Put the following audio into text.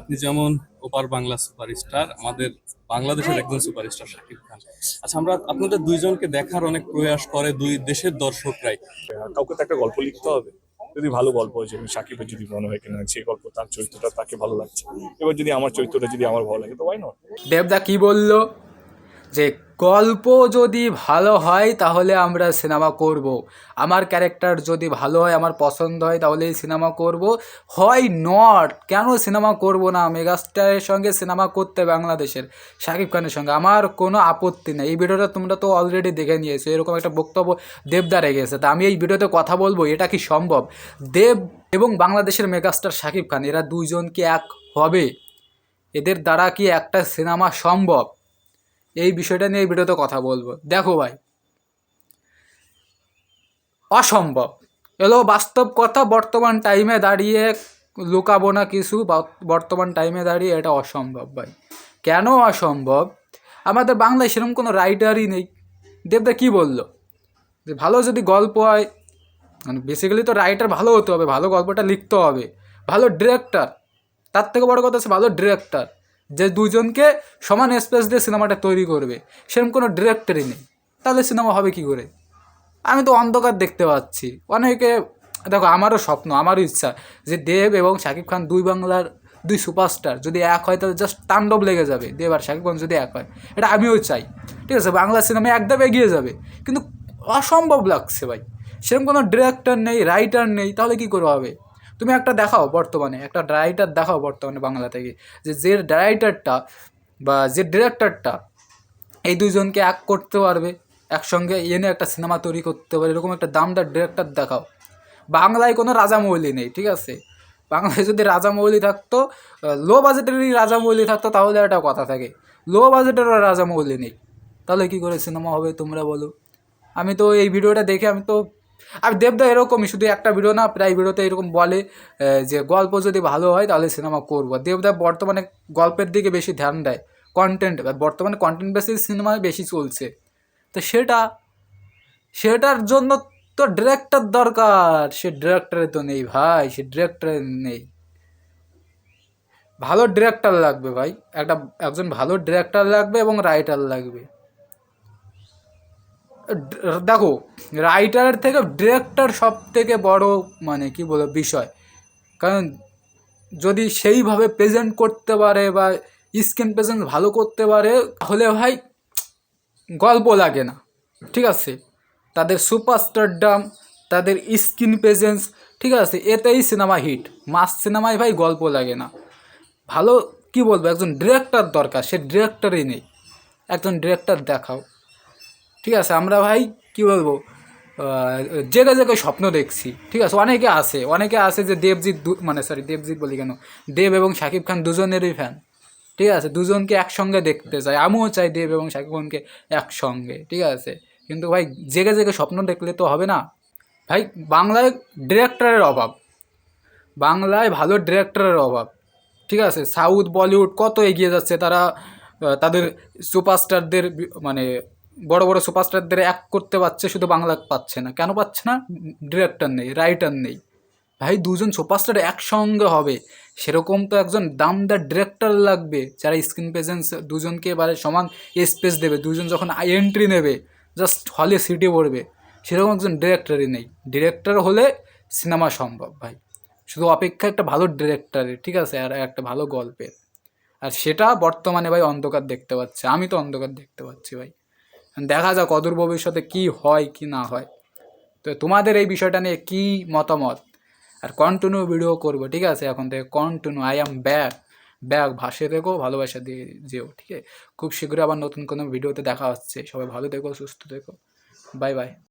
আপনি যেমন ওপার বাংলা সুপারস্টার আমাদের বাংলাদেশের একজন সুপারস্টার শাকিব খান। আচ্ছা আমরা আপনাদের দুইজনকে দেখার অনেক প্রয়াস করে দুই দেশের দর্শকরাই। কাউকে তো একটা গল্প লিখতে হবে। যদি ভালো গল্প হয় যেমন সাকিবের যদি মনে হয় কিনা সেই গল্প তার চরিত্রটা তাকে ভালো লাগছে। এবার যদি আমার চরিত্রটা যদি আমার ভালো লাগে তো ওয়াই নট দেবদা কি বলল? যে গল্প যদি ভালো হয়, তাহলে আমরা সিনেমা করব। আমার ক্যারেক্টার যদি ভালো হয়, আমার পছন্দ হয় তাহলে সিনেমা করব। হয় নট? কেন সিনেমা করব না? মেগাস্টারের সঙ্গে সিনেমা করতে বাংলাদেশের শাকিব খানের সঙ্গে আমার কোনো আপত্তি নেই। এই ভিডিওটা তোমরা তো অলরেডি দেখে নিয়েছো। এরকম একটা বক্তব্য দেবদা রেগেছে তা আমি এই ভিডিওতে কথা বলব, এটা কি সম্ভব? দেব এবং বাংলাদেশের মেগাস্টার শাকিব খান, এরা দুইজন কি এক হবে? এদের দ্বারা কি একটা সিনেমা সম্ভব? এই বিষয়টা নিয়ে এই ভিডিওতে কথা বলব। দেখো ভাই, অসম্ভব। এলো বাস্তব কথা, বর্তমান টাইমে দাঁড়িয়ে লুকাবো না কিছু বর্তমান টাইমে দাঁড়িয়ে এটা অসম্ভব ভাই। কেন অসম্ভব? আমাদের বাংলায় সেরকম কোনো রাইটারই নেই। দেবদা কি বলল? যে ভালো যদি গল্প হয় মানে বেসিক্যালি তো রাইটার ভালো হতে হবে, ভালো গল্পটা লিখতে হবে। ভালো ডিরেক্টর তার থেকে বড় কথা হচ্ছে ভালো ডিরেক্টর যে দুজনকে সমান স্পেস দিয়ে সিনেমাটা তৈরি করবে, সেরকম কোনো ডিরেক্টরই নেই। তাহলে সিনেমা হবে কি করে? আমি তো অন্ধকার দেখতে পাচ্ছি। অনেকে, দেখো, আমারও স্বপ্ন, আমারও ইচ্ছা যে দেব এবং শাকিব খান দুই বাংলার দুই সুপারস্টার যদি এক হয়, তাহলে জাস্ট তাণ্ডব লেগে যাবে। দেব আর শাকিব খান যদি এক হয়, এটা আমিও চাই। ঠিক আছে, বাংলা সিনেমা একদম এগিয়ে যাবে। কিন্তু অসম্ভব লাগছে ভাই। সেরকম কোনো ডিরেক্টর নেই রাইটার নেই, তাহলে কী করে হবে? তুমি একটা দেখাও বর্তমানে, একটা রাইটার দেখাও বর্তমানে বাংলা থেকে, যে যে রাইটারটা বা যে ডিরেক্টরটা এই দুজনকে এক করতে পারবে, একসঙ্গে এনে একটা সিনেমা তৈরি করতে পারে এরকম একটা দামদার ডিরেক্টর দেখাও। বাংলায় কোনো রাজামৌলি নেই, ঠিক আছে? বাংলায় যদি রাজামৌলি থাকতো লো বাজেটেরই রাজামৌলি থাকতো, তাহলে একটা কথা থাকে। লো বাজেটেরও রাজামৌলি নেই। তাহলে কী করে সিনেমা হবে তোমরা বলো? আমি তো এই ভিডিওটা দেখে আমি তো আর দেবদা এরকমই, শুধু একটা ভিডিও না, প্রায় ভিডিওতে এরকম বলে যে গল্প যদি ভালো হয় তাহলে সিনেমা করব। দেবদা বর্তমানে গল্পের দিকে বেশি ধ্যান দেয় কন্টেন্ট বর্তমানে কন্টেন্ট বেসিস সিনেমা বেশি চলছে। তো সেটা, সেটার জন্য তো ডিরেক্টর দরকার। সে ডিরেক্টরে তো নেই ভাই, সে ডিরেক্টরে নেই। ভালো ডিরেক্টর লাগবে ভাই, একটা, একজন ভালো ডিরেক্টর লাগবে এবং রাইটার লাগবে। দেখো রাইটারের থেকে ডিরেক্টর সব থেকে বড় মানে কি বলব বিষয়। কারণ যদি সেইভাবে প্রেজেন্ট করতে পারে বা স্ক্রিন প্রেজেন্স ভালো করতে পারে, তাহলে ভাই গল্প লাগে না। ঠিক আছে? তাদের সুপারস্টারডাম তাদের স্ক্রিন প্রেজেন্স ঠিক আছে? এতেই সিনেমা হিট মাস সিনেমায় ভাই গল্প লাগে না। ভালো কি বলব? একজন ডিরেক্টর দরকার। সে ডিরেক্টরই নেই। একজন ডিরেক্টর দেখাও। ঠিক আছে? আমরা ভাই কি বলব? জেগে জেগে স্বপ্ন দেখছি। ঠিক আছে, অনেকে আছে অনেকে আছে যে দেবজিৎ মানে সরি দেবজিৎ বলি কেন? দেব এবং শাকিব খান দুজনেরই ফ্যান ঠিক আছে, দুজনকে একসঙ্গে দেখতে চাই। আমিও চাই দেব এবং শাকিব খানকে একসঙ্গে। ঠিক আছে, কিন্তু ভাই, জেগে জেগে স্বপ্ন দেখলে তো হবে না। ভাই, বাংলায় ডিরেক্টরের অভাব। বাংলায় ভালো ডিরেক্টরের অভাব। ঠিক আছে, সাউথ বলিউড কত এগিয়ে যাচ্ছে, তারা তাদের সুপারস্টারদের মানে বড় বড় সুপারস্টারদের এক করতে পারছে, শুধু বাংলা পাচ্ছে না। কেন পাচ্ছে না? ডিরেক্টর নেই, রাইটার নেই। ভাই, দুজন সুপারস্টার একসঙ্গে হবে, সেরকম তো একজন দামদার ডিরেক্টর লাগবে, যারা স্ক্রিন প্রেজেন্স দুজনকে এবারে সমান স্পেস দেবে। দুজন যখন এন্ট্রি নেবে জাস্ট হলে সিটি পড়বে, সেরকম একজন ডিরেক্টরই নেই। ডিরেক্টর হলে সিনেমা সম্ভব, ভাই। শুধু অপেক্ষা একটা ভালো ডিরেক্টরের, ঠিক আছে? আর একটা ভালো গল্পের। আর সেটা বর্তমানে ভাই অন্ধকার দেখতে পাচ্ছে। আমি তো অন্ধকার দেখতে পাচ্ছি, ভাই। দেখা যাক অদূর ভবিষ্যতে কি হয়, কি না হয়। তো তোমাদের এই বিষয়টা নিয়ে কি মতামত? আর কন্টিনিউ ভিডিও করব, ঠিক আছে? এখন থেকে continue I am back back ভাসে থেকো, ভালোবাসা দিয়ে যেও, ঠিক আছে? খুব শীঘ্রই আবার নতুন কোনো ভিডিওতে দেখা হচ্ছে। সবাই ভালো থেকো, সুস্থ থেকো। Bye bye